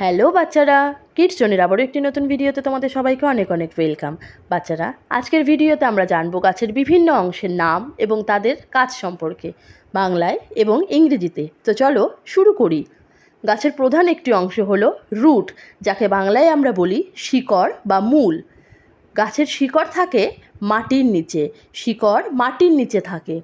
Hello বাচ্চারা kids জোনের আবারও একটি নতুন ভিডিওতে তোমাদের সবাইকে অনেক অনেক ওয়েলকাম বাচ্চারা, আজকের ভিডিওতে আমরা জানব গাছের বিভিন্ন অংশের নাম এবং তাদের কাজ সম্পর্কে, বাংলায় এবং ইংরেজিতে। তো চলো শুরু করি। গাছের প্রধান একটি অংশ হলো রুট যাকে বাংলায় আমরা বলি শিকড় বা মূল। গাছের শিকড় থাকে মাটির নিচে, শিকড় মাটির নিচে থাকে।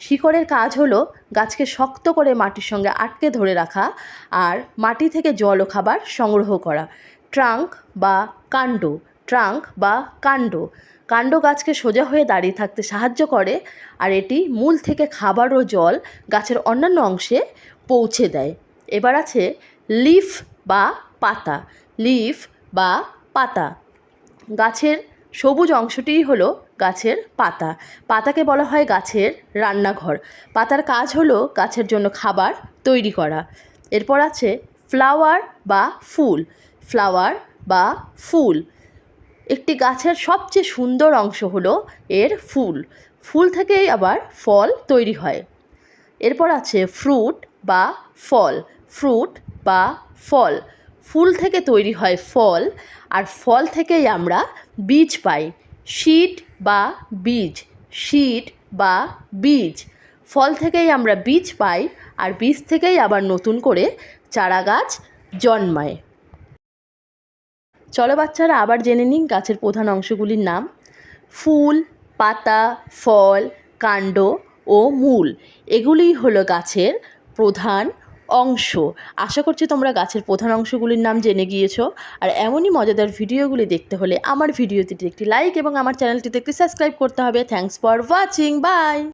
শিকড়ের কাজ হলো গাছকে শক্ত করে মাটির সঙ্গে আটকে ধরে রাখা আর মাটি থেকে জল ও খাবার সংগ্রহ করা। ট্রাঙ্ক বা কাণ্ড, ট্রাঙ্ক বা কাণ্ড। কাণ্ড গাছকে সোজা হয়ে দাঁড়িয়ে থাকতে সাহায্য করে আর এটি মূল থেকে খাবার ও জল গাছের অন্যান্য অংশে পৌঁছে দেয়। এবার আছে লিফ বা পাতা। লিফ বা পাতা। গাছের সবুজ অংশটিই হলো গাছের পাতা। পাতাকে বলা হয় গাছের রান্নাঘর। পাতার কাজ হলো গাছের জন্য খাবার তৈরি করা। এরপর আছে ফ্লাওয়ার বা ফুল। ফ্লাওয়ার বা ফুল। একটি গাছের সবচেয়ে সুন্দর অংশ হলো এর ফুল। ফুল থেকেই আবার ফল তৈরি হয়। এরপর আছে ফ্রুট বা ফল। ফ্রুট বা ফল। ফুল থেকে তৈরি হয় ফল, আর ফল থেকেই আমরা বীজ পাই। শীট বা বীজ শীট বা বীজ। ফল থেকেই আমরা বীজ পাই, আর বীজ থেকেই আবার নতুন করে চারা গাছ জন্মায়। চলো বাচ্চারা, আবার জেনে নিন গাছের প্রধান অংশগুলির নাম। ফুল, পাতা, ফল, কাণ্ড ও মূল, এগুলিই হলো গাছের প্রধান অংশ। আশা করছি তোমরা গাছের প্রধান অংশগুলির নাম জেনে গিয়েছো। আর এমনই মজাদার ভিডিওগুলি দেখতে হলে আমার ভিডিওটিতে একটি লাইক এবং আমার চ্যানেলটিতে একটি সাবস্ক্রাইব করতে হবে। Thanks for watching by